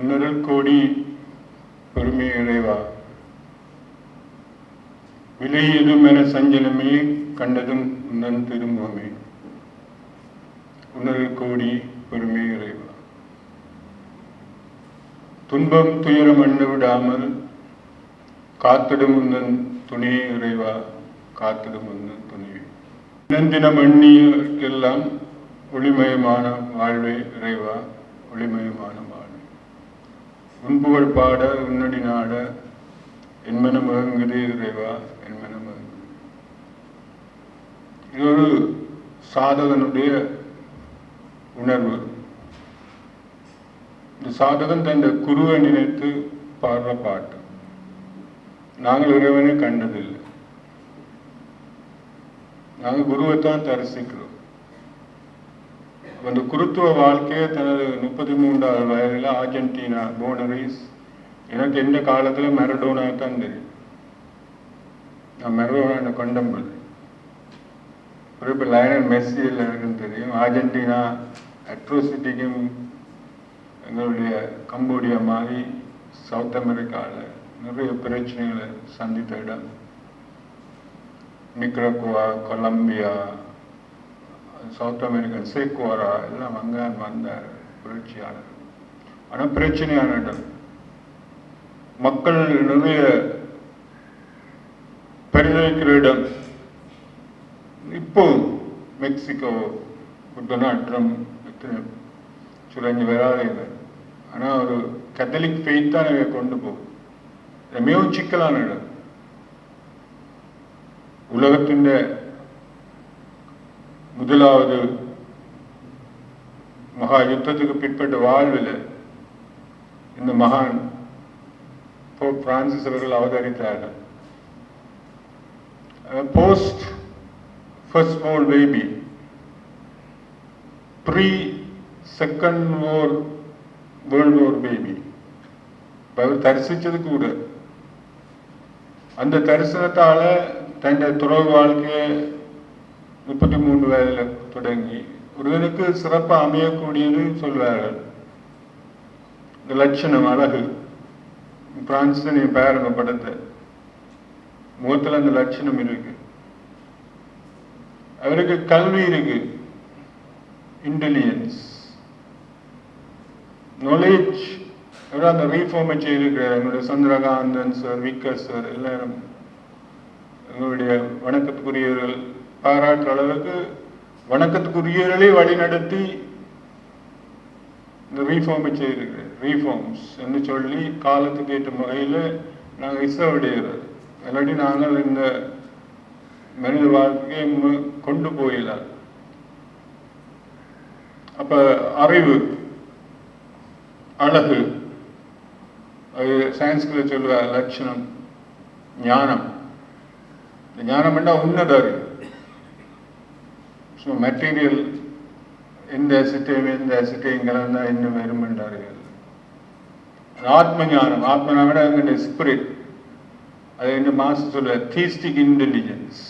உன்னருள் கோடி பெருமை இறைவா. விலையதும் என சஞ்சலமே கண்டதும் உன்னன் திருமுகமே. உன்னருள் கோடி பெருமை இறைவா. துன்பம் துயரம் அண்ண விடாமல் காத்திடும் உன்னன் துணை இறைவா காத்திடும் உன்னன் துணை. தினந்தினம் எண்ணிய எல்லாம் ஒளிமயமான வாழ்வே இறைவா ஒளிமயமான வாழ்வு. உன்புகழ் பாட உன்னடி நாட என் மனம் மகங்குதே இறைவா என் மனம் இது ஒரு சாதகனுடைய உணர்வு. இந்த சாதகன் தன் குருவை நினைத்து பாடுற பாட்டு. நாங்கள் இறைவனை கண்டதில்லை. நாங்கள் குருவைத்தான் தரிசிக்கிறோம். அந்த குருத்துவ வாழ்க்கையை தனது முப்பத்தி மூன்றாவது வயதில் அர்ஜென்டினா போனரிஸ் எனக்கு எந்த காலத்தில் மெரடோனா தான் தெரியும் நான் மெரடோனா கொண்டம்பல் இப்போ லயனல் மெஸ்ஸி இருக்குன்னு தெரியும் அர்ஜென்டினா அட்ரோசிட்டிக்கும் எங்களுடைய கம்போடியா மாதிரி சவுத் அமெரிக்காவில் நிறைய பிரச்சனைகளை சந்தித்த இடம் Nicaragua Colombia South America Che Guevara எல்லாம் அங்கே வந்த புரட்சியாளர். ஆனால் பிரச்சனையான இடம். மக்கள் நிறைய பரிதவிக்கிற இடம். இப்போ மெக்சிகோ டொனால்ட் ட்ரம்ப் இத்தனை சுரஞ்சு வராதே ஆனால் ஒரு கத்தலிக் ஃபெய்த் தான் இதை கொண்டு போகும் மிகவும் சிக்கலான இடம். உலகத்தின் முதலாவது மகா யுத்தத்துக்கு பிற்பட்ட வாழ்வில் இந்த மகான் போப் பிரான்சிஸ் அவர்கள் அவதரித்தார்கள். Post first mole baby pre second war world war baby அவர் தரிசித்தது கூட. அந்த தரிசனத்தால் தன் துறவு வாழ்க்கையை முப்பத்தி மூன்று வயதில் தொடங்கி ஒருவனுக்கு சிறப்பாக அமையக்கூடியது சொல்வார்கள். இந்த லட்சணம் அழகு. பிரான்ஸ் நீ பாருங்க படத்தை முகத்துல அந்த லட்சணம் இருக்கு. அவருக்கு கல்வி இருக்கு. இன்டெலிஜென்ஸ் நாலேஜ் எவ்வளோ அந்த ரீஃபார்மை செய்திருக்கிறார். எங்களுடைய சந்திரகாந்தன் சார் விக்கர் சார் எல்லாரும். எங்களுடைய வணக்கத்துக்குரியவர்கள். பாராட்டுற அளவுக்கு வணக்கத்துக்குரியவர்களே வழி நடத்தி இந்த ரீஃபார்மை செய்திருக்கிறார் ரீஃபார்ம்ஸ் என்று சொல்லி காலத்துக்கு ஏற்ற வகையில் நாங்கள் இசைவிடுகிறது இல்லாட்டி நாங்கள் இந்த மனித வாழ்க்கையை கொண்டு போயிடலாம் அப்ப அறிவு அழகு அது சயின்ஸ்குள்ள சொல்லுவார் லட்சணம் ஞானம். இந்த ஞானம் என்ன? உன்னத அறிவு. ஸோ மெட்டீரியல் எந்த சிட்டையும் எந்த அசிட்டையும் கலந்தா இன்னும் வரும் ஆத்ம ஞானம் ஆத்மனா விட எங்களுடைய ஸ்பிரிட் அது என்ன மாசு சொல்ல தீஸ்டிக் இன்டெலிஜென்ஸ்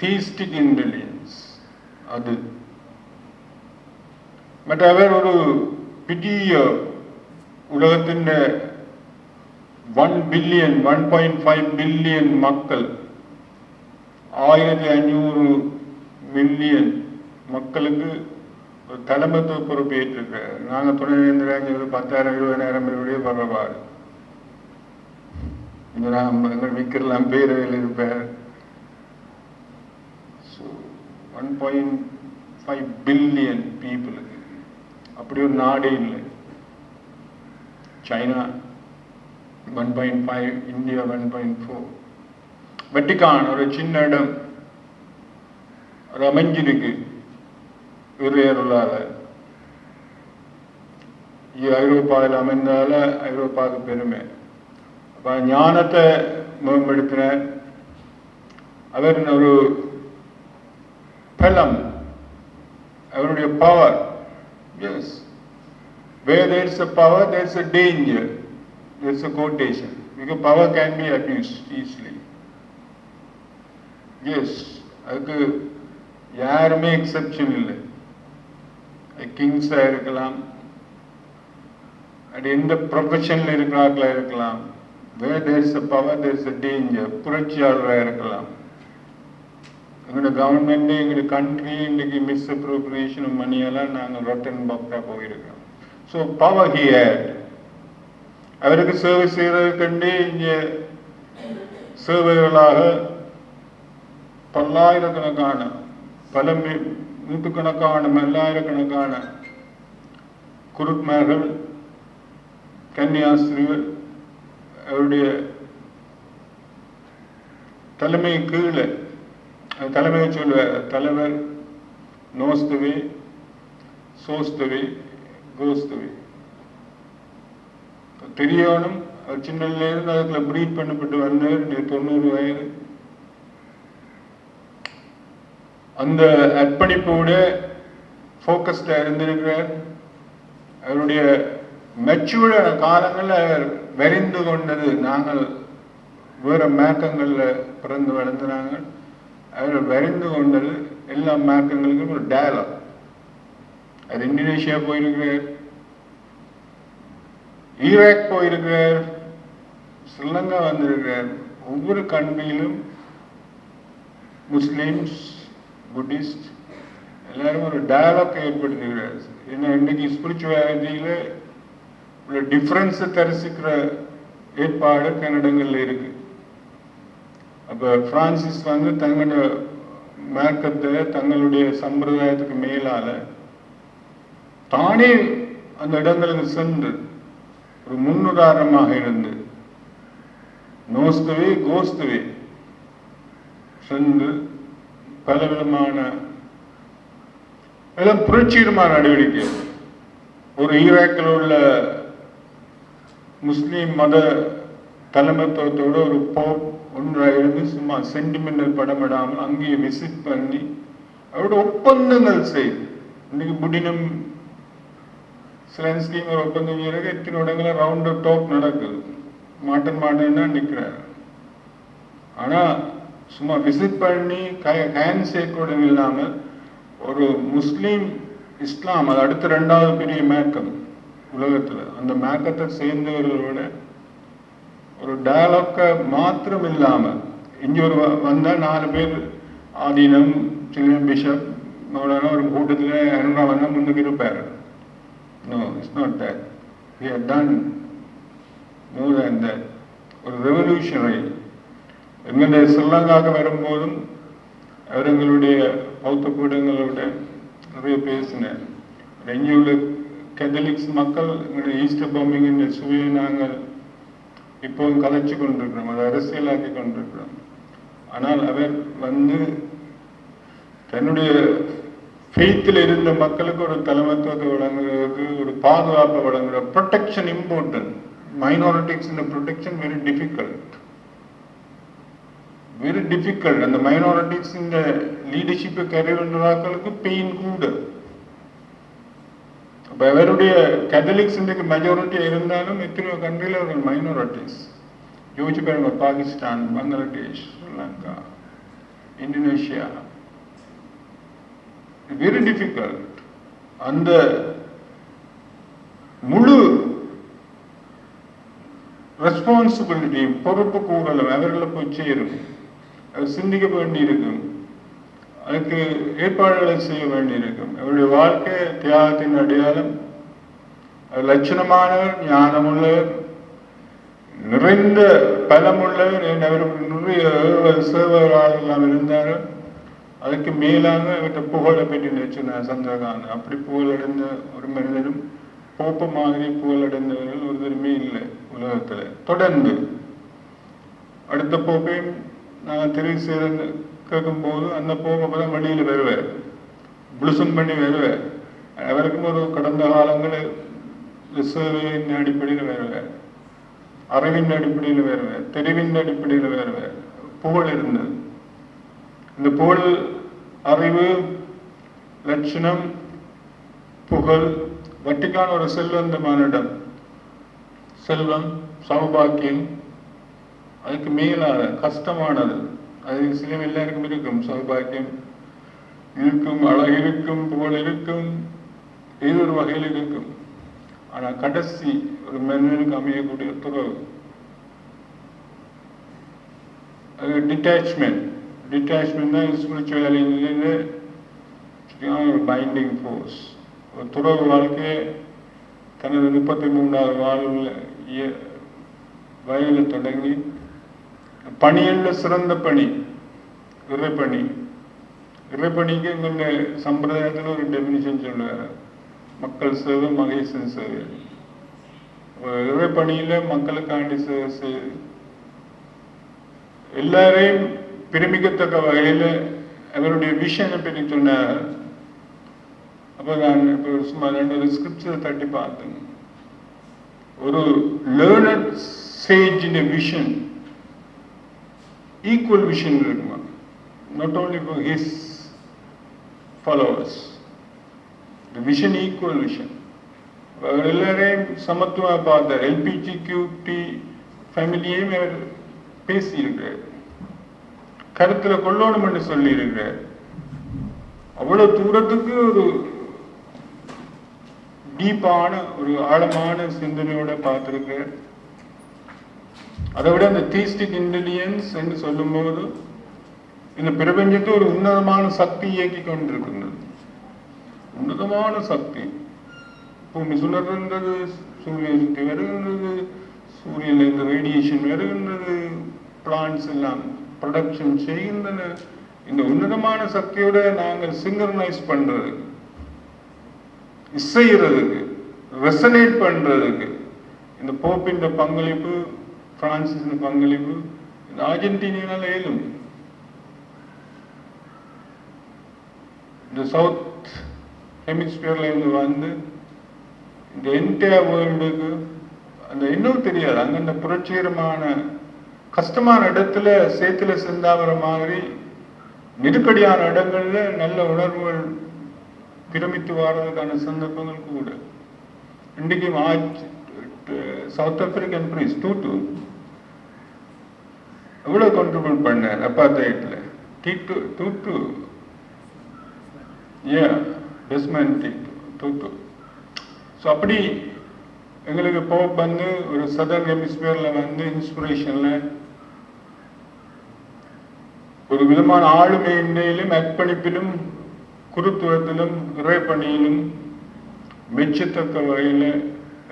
தீஸ்டிக் இன்டெலிஜென்ஸ் அது மற்ற அவர் ஒரு பெரிய உலகத்தின் one billion one point five billion மக்கள் ஆயிரத்தி அஞ்சூறு மில்லியன் மக்களுக்கு ஒரு தலைமத்துவ பொறுப்பு ஏற்றிருக்காரு நாங்கள் துணைவேந்தராங்க ஒரு பத்தாயிரம் இருபதாயிரம் பேருடைய பரவாறு இந்த நான் எங்கள் பேரவையில் இருப்பார் so one point five billion பீப்புளுக்கு அப்படி ஒரு நாடே இல்லை. China one point five India one point four Vatican ஒரு சின்ன இடம். ஒரு அமைஞ்சிருக்கு இறையருளால ஐரோப்பாவில் அமைந்தால ஐரோப்பாவுக்கு பெருமை அப்ப ஞானத்தை மேம்படுத்தினார் அவர் ஒரு பலம் அவருடைய power is where there is a power there is a danger there is a quotation because power can be abused easily yes அதுக்கு யாருமே எக்ஸப்ஷன் இல்லை. கிங்ஸாக இருக்கலாம். அது எந்த ப்ரொஃபஷனில் இருக்கிறார்களா இருக்கலாம். Where there's a power there's a danger புரட்சியாளராக இருக்கலாம். எங்களோட கவர்மெண்ட் எங்களோட கண்ட்ரி இன்றைக்கு மிஸ் அப்ரோப்ரியேஷன் மணியெல்லாம் நாங்கள் ரொட்டன் பாக்டாக போயிருக்கோம் ஸோ பவர் ஹியர் அவருக்கு சேவை செய்கிறதுக்கண்டே இங்கே சேவைகளாக பல்லாயிரக்கணக்கான பல நூற்றுக்கணக்கான பல்லாயிரக்கணக்கான குருட்மார்கள் கன்னியாஸ்திரிகள் அவருடைய தலைமை கீழே தலைமையை சொல்லுவார் தலைவர் நோஸ்துவி சோஸ்துவி கோஸ்துவி தெரியணும் அவர் சின்னலேருந்து அதுக்குள்ள ப்ரீட் பண்ணப்பட்டு வந்தவர் தொண்ணூறு வயது. அந்த அர்ப்பணிப்போடு ஃபோக்கஸ்டாக இருந்திருக்கிறார் அவருடைய மெச்சூர்டான காலங்களில் அவர் வெறிந்து கொண்டது நாங்கள் வேறு மேக்கங்களில் பிறந்து வளர்ந்து நாங்கள். அவர் வெறிந்து கொண்டது எல்லா மேக்கங்களுக்கும் ஒரு டயலாக் அது இந்தோனேஷியா போயிருக்கிறார். ஈராக் போயிருக்கிறார். ஸ்ரீலங்கா வந்திருக்கிறார். ஒவ்வொரு கண்மையிலும் முஸ்லீம்ஸ் புத்திஸ்ட் எல்லாரும் ஒரு டயலாக் ஏற்படுத்துகிறார் ஏன்னா இன்னைக்கு ஸ்பிரிச்சுவாலிட்டியில் உள்ள டிஃப்ரென்ஸை தரிசிக்கிற ஏற்பாடு கன்னடங்களில் இருக்கு. அப்போ பிரான்சிஸ் வந்து தங்களோட மேற்கத்தை தங்களுடைய சம்பிரதாயத்துக்கு மேலால தானே அந்த இடங்களுக்கு சென்று ஒரு முன்னுதாரணமாக இருந்து நோஸ்துவே கோஸ்துவே சென்று பலவிதமான எல்லாம் புரட்சிகரமான நடவடிக்கை ஒரு ஈராக்கில் உள்ள முஸ்லீம் மத தலைமைத்துவத்தோட ஒரு போப் ஒன்றாக இருந்து சும்மா சென்டிமெண்டல் படமிடாமல் அங்கேயே விசிட் பண்ணி அவரோட ஒப்பந்தங்கள் செய்து இன்னைக்கு புடினம் சிலன்ஸ்கிங் ஒரு ஒப்பந்தம் செய்யறது எத்தனை இடங்களில் ரவுண்ட் டாப் நடக்குது. மாட்டன் மாட்டன்னா நிற்கிறார். ஆனா சும்மா விசிட் பண்ணி ஹேண்ட் ஷேக்கோட இல்லாமல் ஒரு முஸ்லீம் இஸ்லாம் அது அடுத்த ரெண்டாவது பெரிய மேக்கம் உலகத்தில். அந்த மேக்கத்தை சேர்ந்தவர்களோட ஒரு டயலாக்கை மாத்திரம் இல்லாமல் இங்கே ஒரு வ- நாலு பேர் ஆதீனம் சில்லியன் பிஷப் மௌலானா ஒரு கூட்டத்தில் அனுரா வந்தால் முன்னுக்கு இருப்பார். No it's not that he have done more than that ஒரு ரெவல்யூஷனரி எங்களுடைய ஸ்ரீலங்காவுக்கு வரும்போதும் அவர் எங்களுடைய பௌத்த கூடங்களோட நிறைய பேசினேன் இங்கே உள்ள கேத்தலிக்ஸ் மக்கள் எங்களுடைய ஈஸ்டர் பாம்பிங் சுவையை நாங்கள் இப்போவும் கலைச்சு கொண்டிருக்கிறோம். அதை அரசியலாக்கி கொண்டிருக்கிறோம். ஆனால் அவர் வந்து தன்னுடைய ஃபெய்த்தில் இருந்த மக்களுக்கு ஒரு தலைமைத்துவத்தை வழங்குறதுக்கு ஒரு பாதுகாப்பை வழங்குற ப்ரொடெக்ஷன் இம்பார்ட்டன்ட் மைனாரிட்டிஸ் இந்த protection very difficult very difficult அந்த மைனாரிட்டிஸ் இந்த லீடர்ஷிப்பை கருதுறாக்களுக்கு பெயின் கூடு அப்ப அவருடைய கேத்தலிக்ஸ் இன்றைக்கு மெஜாரிட்டி இருந்தாலும் எத்தனையோ கண்ட்ரியில் அவர்கள் மைனாரிட்டிஸ் யோசிச்சு பாருங்க Pakistan Bangladesh Sri Lanka Indonesia. Very difficult அந்த முழு ரெஸ்பான்சிபிலிட்டி பொறுப்பு கூறலும் அவர்களை போய் சேரும். சிந்திக்க வேண்டியிருக்கும். அதுக்கு ஏற்பாடுகளை செய்ய வேண்டியிருக்கும். அவருடைய வாழ்க்கை தியாகத்தின் அடையாளம் லட்சணமானவர் ஞானமுள்ளவர் நிறைந்த பலமுள்ளவர் ஏன் அவர் நிறைய ஏவல் சேவகர்களெல்லாம் இருந்தார் அதுக்கு மேலாக அவர்கிட்ட புகழை பற்றி நினைச்சுனார் சந்திரகாந்த். அப்படி புகழடைந்த ஒரு மனிதரும் போப்ப மாதிரி புகழடைந்தவர்கள் ஒருத்தருமே இல்லை உலகத்துல. தொடர்ந்து அடுத்த போப்பையும் நான் தெரிவு செய்து கேட்கும்போது அந்த போகும்போது தான் வழியில் வருவேன் புளுசன் பண்ணி வருவேன் அவருக்கும் ஒரு கடந்த காலங்களில் சேவையின் அடிப்படையில் வருவேன் அறிவின் அடிப்படையில் வருவேன் தெரிவின் அடிப்படையில் வருவேன் புகழ் இருந்தது. இந்த புகழ் அறிவு லட்சணம் புகழ் வட்டிக்கான ஒரு செல்வந்தமான இடம் செல்வம் சௌபாக்கியம் அதுக்கு மேலாக கஷ்டமானது. அது சில எல்லாருக்கும் இருக்கும். சௌபாக்கியம் இருக்கும் அழகு இருக்கும் புகழ் இருக்கும் ஏதோ ஒரு வகையில் இருக்கும். ஆனால் கடைசி ஒரு மனிதனுக்கு அமையக்கூடிய துறவு. அது டிட்டாச்மெண்ட் டிட்டாச்மெண்ட் தான் ஸ்பிரிச்சுவாலிட்டியில சரியான ஒரு பைண்டிங் ஃபோர்ஸ் ஒரு துறவு வாழ்க்கையை தனது முப்பத்தி மூன்றாவது வாழ்வில் வயலில் தொடங்கி பணியில் சிறந்த பணி இறைப்பணி. இறைப்பணிக்கு எங்களுடைய சம்பிரதாயத்தில் ஒரு டெபினிஷன் சொல்லுவார். மக்கள் சேவை மகேசன் சேவை. இறைப்பணியில மக்களுக்காண்டி சேவை செய்து எல்லாரையும் பெருமிக்கத்தக்க வகையில் அவருடைய விஷனை பற்றி சொன்னார். அப்போ நான் இப்போ சும்மா ரெண்டு ஸ்கிரிப்சர் தட்டி பார்த்தேன். ஒரு லேர்னட் சேஜின் விஷன் ஈக்குவல் விஷன் இருக்குமா not only for his followers the vision equal vision அவர் எல்லாரையும் சமத்துவமாக பார்த்தார். எல்பிஜி கியூடி ஃபேமிலியையும் அவர் பேசியிருக்கிறார். கருத்தில் கொள்ளணும் என்று சொல்லியிருக்கிறார். அவ்வளவு தூரத்துக்கு ஒரு டீப்பான ஒரு ஆழமான சிந்தனையோட பார்த்துருக்கிறார். அதை விட அந்த தீஸ்டிக் இன்டெலிஜென்ஸ் என்று சொல்லும்போது இந்த பிரபஞ்சத்தை ஒரு உன்னதமான சக்தி இயக்கி கொண்டிருக்கின்றது. உன்னதமான சக்தி. பூமி சுழல்கின்றது சூரியன் வருகின்றது சூரியன்ல இந்த ரேடியேஷன் வருகின்றது பிளான்ஸ் எல்லாம் ப்ரொடக்ஷன் செய்கின்றன. இந்த உன்னதமான சக்தியோட நாங்கள் சிங்கரனைஸ் பண்றதுக்கு இசைகிறதுக்கு ரெசனேட் பண்றதுக்கு இந்த போப்பின் பங்களிப்பு பிரான்சிஸின் பங்களிப்பு இந்த அர்ஜென்டினால இயலும் இந்த சவுத் ஹெமிஸ்பியர்ல இருந்து வந்து இந்த என்டையர் வேர்ல்டுக்கு அந்த இன்னும் தெரியாது. அங்க அந்த புரட்சிகரமான கஷ்டமான இடத்துல சேத்துல சிந்தாவர மாதிரி நெருக்கடியான இடங்கள்ல நல்ல உணர்வுகள் பிரமித்து வாடுறதுக்கான சந்தர்ப்பங்கள் கூட. இன்றைக்கு South African prize to to எவ்வளவு கான்ட்ரிபியூட் பண்ணார் அப்பார்த்தைட்ல டிட்டு டூ ஏ பெஸ்மெண்ட் ஸோ அப்படி எங்களுக்கு போப் வந்து ஒரு சதர்ன் ஹெமிஸ்பியரில் வந்து இன்ஸ்பிரேஷனில் ஒரு விதமான ஆளுமையின்மையிலும் அர்ப்பணிப்பிலும் குருத்துவத்திலும் இறைப்பணியிலும் மெச்சத்தக்க வகையில்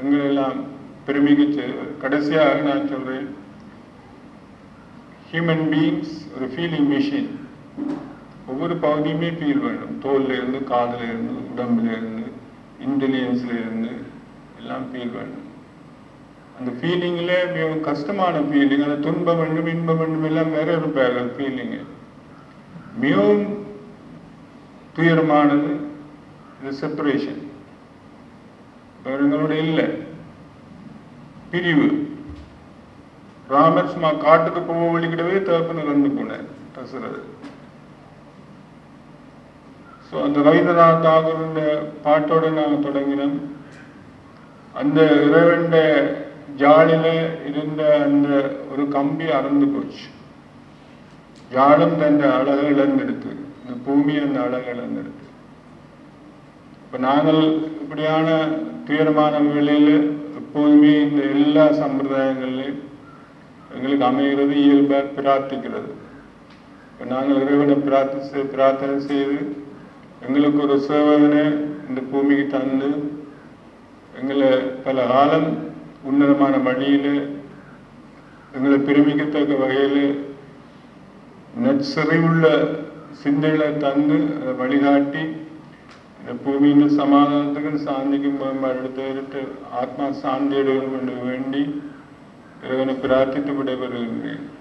எங்களெல்லாம் பெருமிக்க கடைசியாக நான் சொல்றேன். ஹியூமன் பீயிங்ஸ் ஒரு ஃபீலிங் மிஷின் ஒவ்வொரு பகுதியுமே ஃபீல் பண்ணும் தோல்ல இருந்து காதில் இருந்து உடம்புல இருந்து இன்டெலிஜென்ஸ்ல இருந்து எல்லாம் ஃபீல் வேணும். அந்த ஃபீலிங்கில் மிகவும் கஷ்டமான ஃபீலிங் அந்த துன்பம் வேண்டும் இன்பம் வேண்டும் எல்லாம் வேற பேர் ஃபீலிங்கு மிகவும் துயரமானது இது செப்பரேஷன் எங்களோட இல்லை. பிரிவு. ராமர் சும்மா காட்டுக்கு போக வழிக்கிடவே தகப்பன் இறந்து போனார் தசரது ஸோ அந்த ரவீந்திரநாத் தாகூருடைய பாட்டோட நாங்கள் தொடங்கினோம். அந்த இறைவன் ஜாலில இருந்த அந்த ஒரு கம்பி அறந்து போச்சு. ஜாலம் தந்த அழகு இழந்தெடுத்து இந்த பூமி அந்த அழகு இழந்தெடுத்து. இப்ப நாங்கள் இப்படியான துயரமான வேலையில் எப்போதுமே இந்த எல்லா சம்பிரதாயங்கள்லையும் எங்களுக்கு அமைகிறது இயல்ப பிரார்த்திக்கிறது. நாங்கள் இறைவனை பிரார்த்தி பிரார்த்தனை செய்து எங்களுக்கு ஒரு சேவகனை இந்த பூமிக்கு தந்து எங்களை பல காலம் உன்னதமான வழியில் எங்களை பெருமிக்கத்தக்க வகையில் நற்செறிவுள்ள சிந்தைகளை தந்து அதை வழிகாட்டி இந்த பூமியின் சமாதானத்துக்கும் சாந்திக்கும் மேம்பாடு ஆத்மா சாந்தியிட வேண்டும் என்று வேண்டி దేవుని ప్రార్థితుడెవరు నేను